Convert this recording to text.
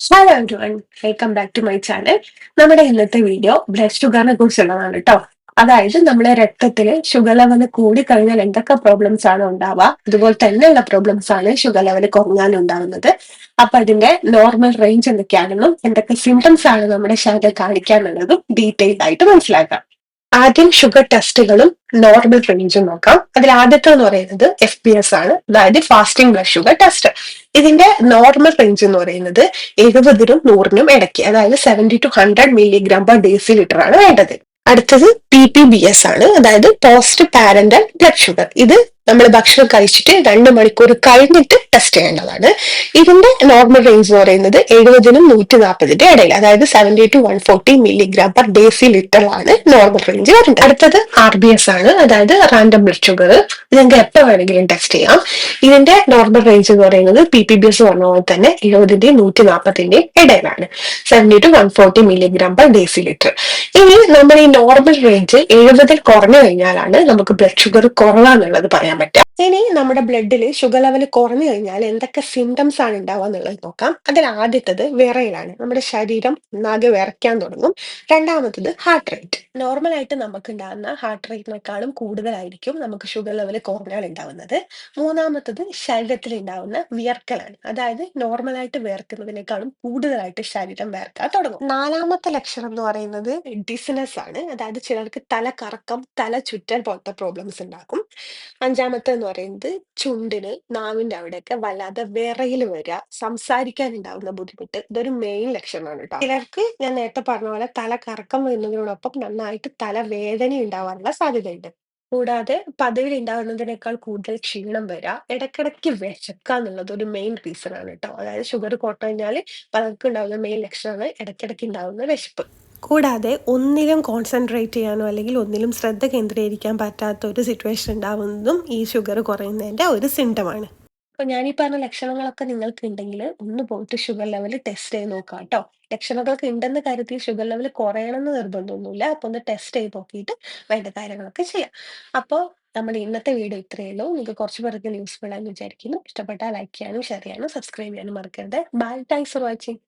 Hello everyone welcome back to my channel നമ്മുടെ ഇന്നത്തെ video blood ഷുഗറിനെ കുറിച്ചുള്ളതാണ് കേട്ടോ അതായത് നമ്മുടെ രക്തത്തിൽ ഷുഗർ ലെവൽ കൂടി കഴിഞ്ഞാൽ എന്തൊക്കെ പ്രോബ്ലംസ് ആണ് ഉണ്ടാവുക? അതുപോലെ തന്നെയുള്ള പ്രോബ്ലംസ് ആണ് ഷുഗർ ലെവൽ കുറഞ്ഞാൽ ഉണ്ടാവുന്നത്. അപ്പൊ അതിന്റെ നോർമൽ റേഞ്ച് എന്തൊക്കെയാണെന്നും എന്തൊക്കെ സിംറ്റംസ് ആണ് നമ്മുടെ ശരീരം കാണിക്കാനുള്ളതും ഡീറ്റെയിൽഡ് ആയിട്ട് മനസ്സിലാക്കാം. ആദ്യം ഷുഗർ ടെസ്റ്റുകളും നോർമൽ റേഞ്ചും നോക്കാം. അതിൽ ആദ്യത്തെ എന്ന് പറയുന്നത് എഫ് പി എസ് ആണ്. അതായത് ഫാസ്റ്റിംഗ് ബ്ലഡ് ഷുഗർ ടെസ്റ്റ് ഇതിന്റെ നോർമൽ റേഞ്ച് എന്ന് പറയുന്നത് എഴുപതിനും നൂറിനും ഇടയ്ക്ക് അതായത് seventy to hundred milligram per decilitre ആണ് വേണ്ടത്. അടുത്തത് പി പി ബി എസ് ആണ്. അതായത് പോസ്റ്റ് പാരന്റൽ ബ്ലഡ് ഷുഗർ ഇത് നമ്മൾ ഭക്ഷണം കഴിച്ചിട്ട് രണ്ട് മണിക്കൂർ കഴിഞ്ഞിട്ട് ടെസ്റ്റ് ചെയ്യേണ്ടതാണ്. ഇതിന്റെ നോർമൽ റേഞ്ച് എന്ന് പറയുന്നത് എഴുപതിനും നൂറ്റി നാൽപ്പതിന്റെ ഇടയിൽ അതായത് seventy to one forty milligram per decilitre ആണ് നോർമൽ റേഞ്ച് വരുന്നത്. അടുത്തത് ആർ ബി എസ് ആണ്. അതായത് റാൻഡം ബ്ലഡ് ഷുഗർ ഞങ്ങൾക്ക് എപ്പോൾ വേണമെങ്കിലും ടെസ്റ്റ് ചെയ്യാം. ഇതിന്റെ നോർമൽ റേഞ്ച് എന്ന് പറയുന്നത് പി പി ബി എസ് പറഞ്ഞ പോലെ തന്നെ എഴുപതിന്റെയും നൂറ്റി നാൽപ്പതിന്റെയും ഇടയിലാണ്. Seventy to one forty milligram per decilitre ഇനി നമ്മൾ ഈ നോർമൽ റേഞ്ച് എഴുപതിൽ കുറഞ്ഞു കഴിഞ്ഞാലാണ് നമുക്ക് ബ്ലഡ് ഷുഗർ കുറവാന്നുള്ളത് പറയാൻ പറ്റുക. ഇനി നമ്മുടെ ബ്ലഡിൽ ഷുഗർ ലെവൽ കുറഞ്ഞു കഴിഞ്ഞാൽ എന്തൊക്കെ സിംറ്റംസ് ആണ് ഉണ്ടാവുക എന്നുള്ളത് നോക്കാം. അതിൽ ആദ്യത്തത് വിറയലാണ്. നമ്മുടെ ശരീരം ഒന്നാകെ വിറയ്ക്കാൻ തുടങ്ങും. രണ്ടാമത്തത് ഹാർട്ട് റേറ്റ് നോർമൽ ആയിട്ട് നമുക്ക് ഉണ്ടാകുന്ന ഹാർട്ട് റേറ്റിനേക്കാളും കൂടുതലായിരിക്കും നമുക്ക് ഷുഗർ ലെവൽ കുറഞ്ഞാൽ ഉണ്ടാവുന്നത്. മൂന്നാമത്തത് ശരീരത്തിൽ ഉണ്ടാവുന്ന വിയർക്കലാണ്. അതായത് നോർമൽ ആയിട്ട് വിയർക്കുന്നതിനേക്കാളും കൂടുതലായിട്ട് ശരീരം വിയർക്കാൻ തുടങ്ങും. നാലാമത്തെ ലക്ഷണം എന്ന് പറയുന്നത് ഡിസിനസ് ആണ്. അതായത് ചിലർക്ക് തല കറക്കം തല ചുറ്റൽ പോലത്തെ പ്രോബ്ലംസ് ഉണ്ടാക്കും. അഞ്ചാമത്തെ എന്ന് പറയുന്നത് ചുണ്ടിന് നാവിന്റെ അവിടെയൊക്കെ വല്ലാതെ വിറയിൽ വരിക സംസാരിക്കാൻ ഉണ്ടാവുന്ന ബുദ്ധിമുട്ട്. ഇതൊരു മെയിൻ ലക്ഷണമാണ് കേട്ടോ ചിലർക്ക് ഞാൻ നേരത്തെ പറഞ്ഞ പോലെ തല കറക്കം വരുന്നതിനോടൊപ്പം നന്നായിട്ട് തലവേദന ഉണ്ടാവാനുള്ള സാധ്യതയുണ്ട്. കൂടാതെ പതിവിൽ ഉണ്ടാകുന്നതിനേക്കാൾ കൂടുതൽ ക്ഷീണം വരാ ഇടയ്ക്കിടയ്ക്ക് വിശക്കുക എന്നുള്ളത് ഒരു മെയിൻ റീസൺ ആണ് കേട്ടോ അതായത് ഷുഗർ കുറഞ്ഞാൽ പലർക്കും ഉണ്ടാകുന്ന മെയിൻ ലക്ഷണമാണ് ഇടയ്ക്കിടയ്ക്ക് ഉണ്ടാകുന്ന വിശപ്പ്. കൂടാതെ ഒന്നിലും കോൺസെൻട്രേറ്റ് ചെയ്യാനോ അല്ലെങ്കിൽ ഒന്നിലും ശ്രദ്ധ കേന്ദ്രീകരിക്കാൻ പറ്റാത്ത ഒരു സിറ്റുവേഷൻ ഉണ്ടാവുന്നതും ഈ ഷുഗർ കുറയുന്നതിന്റെ ഒരു സിംറ്റമാണ് അപ്പോൾ ഞാൻ ഈ പറഞ്ഞ ലക്ഷണങ്ങളൊക്കെ നിങ്ങൾക്ക് ഉണ്ടെങ്കിൽ ഒന്ന് പോയിട്ട് ഷുഗർ ലെവൽ ടെസ്റ്റ് ചെയ്ത് നോക്കാം കേട്ടോ ലക്ഷണങ്ങളൊക്കെ ഉണ്ടെന്ന് കരുതി ഷുഗർ ലെവൽ കുറയണമെന്ന് നിർബന്ധമൊന്നുമില്ല. അപ്പോൾ ഒന്ന് ടെസ്റ്റ് ചെയ്ത് നോക്കിയിട്ട് വേണ്ട കാര്യങ്ങളൊക്കെ ചെയ്യാം. അപ്പോൾ നമ്മൾ ഇന്നത്തെ വീഡിയോ ഇത്രയേ ഉള്ളൂ. നിങ്ങൾക്ക് കുറച്ച് പേർക്ക് യൂസ്ഫുൾ ആണെന്ന് വിചാരിക്കുന്നു. ഇഷ്ടപ്പെട്ടാൽ ലൈക്ക് ചെയ്യാനും ഷെയർ ചെയ്യാനും സബ്സ്ക്രൈബ് ചെയ്യാനും മറക്കരുത്. Bye thanks for watching